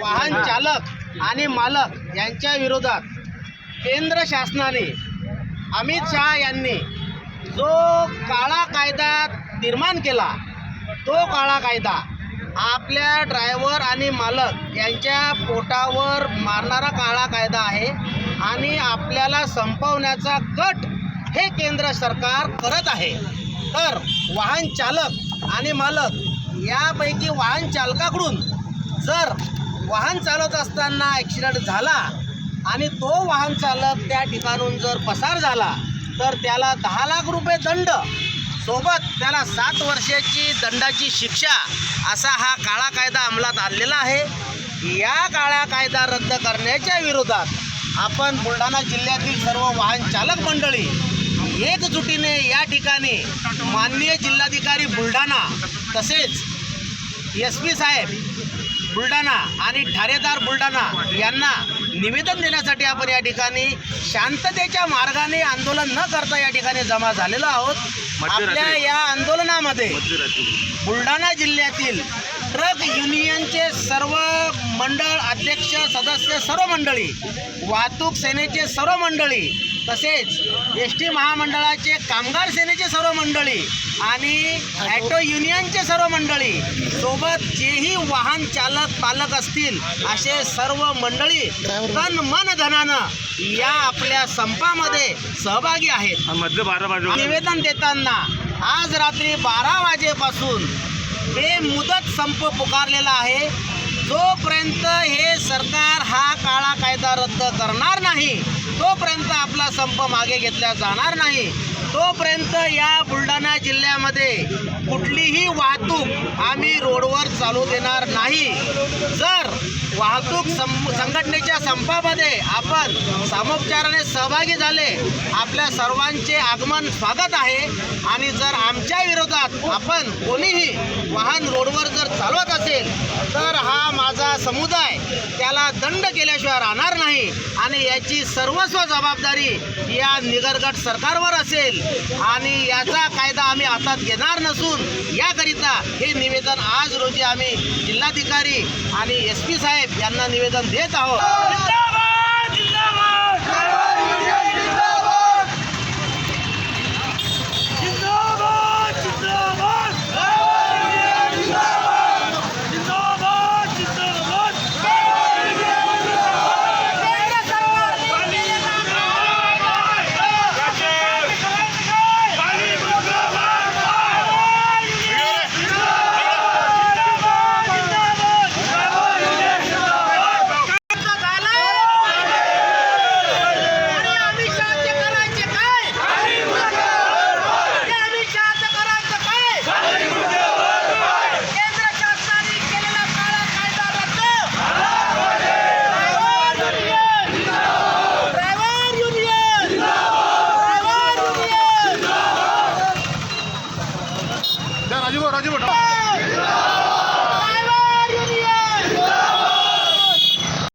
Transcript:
वाहन चालक आणि मालक यांच्या विरोधात केंद्र शासनाने अमित शहा यांनी जो काळा कायदा निर्माण केला तो काळा कायदा आपल्या ड्रायव्हर आणि मालक यांच्या पोटावर मारणारा काळा कायदा आहे आणि आपल्याला संपवण्याचा कट हे केंद्र सरकार करत आहे. तर वाहन चालक आणि मालक यापैकी वाहन चालकाकडून जर वाहन चालवत असताना ॲक्सिडेंट झाला आणि तो वाहन चालक त्या ठिकाणून जर पसार झाला तर त्याला दहा लाख रुपये दंड. सोबत त्याला सात वर्षाची दंडाची शिक्षा असा हा काळा कायदा अंमलात आणलेला आहे. या काळा कायदा रद्द करण्याच्या विरोधात आपण बुलढाणा जिल्ह्यातील सर्व वाहन चालक मंडळी एकजुटीने या ठिकाणी माननीय जिल्हाधिकारी बुलढाणा तसेच एस पी साहेब बुलढाणा आणि ठाणेदार बुलढाणा यांना निवेदन देण्यासाठी आपण या ठिकाणी शांततेच्या मार्गाने आंदोलन न करता या ठिकाणी जमा झालेलो आहोत. आपल्या या आंदोलनामध्ये बुलढाणा जिल्ह्यातील ट्रक युनियनचे सर्व मंडळ अध्यक्ष सदस्य सर्व मंडळी वाहतूक सेनेचे सर्व मंडळी तसेच एस टी महामंडळाचे कामगार सेनेचे सर्व मंडळी आणि ॲटो युनियनचे सर्व मंडळी सोबत जेही वाहन चालक पालक असतील असे सर्व मंडळी तन मन धनानं या आपल्या संपामध्ये सहभागी आहेत. मधले बारा बाजू निवेदन देताना आज रात्री बारा वाजेपासून हे मुदत संप पुकारलेला आहे. जोपर्यंत हे सरकार हा काळा कायदा रद्द करणार नाही तोपर्यंत आपला संप मागे घेतला जाणार नाही तोपर्यंत या बुलढाणा जिल्ह्यामध्ये कुठलीही वाहतूक आम्ही रोडवर चालू देणार नाही. जर वाहतूक सं संघटनेच्या संपामध्ये आपण सामोपचाराने सहभागी झाले. आपल्या सर्वांचे आगमन स्वागत आहे. आणि जर आमच्या विरोधात आपण कोणीही वाहन रोडवर जर चालवत असेल तर हा माझा समुदाय त्याला दंड केल्याशिवाय राहणार नाही. आणि याची सर्वस्व जबाबदारी या निगरगट सरकारवर असेल. आणि याचा कायदा आम्ही हातात घेणार नसून याकरिता हे निवेदन आज रोजी आम्ही जिल्हाधिकारी आणि एस पी साहेब यांना निवेदन देत आहोत. രാജുവോ രാജുവോ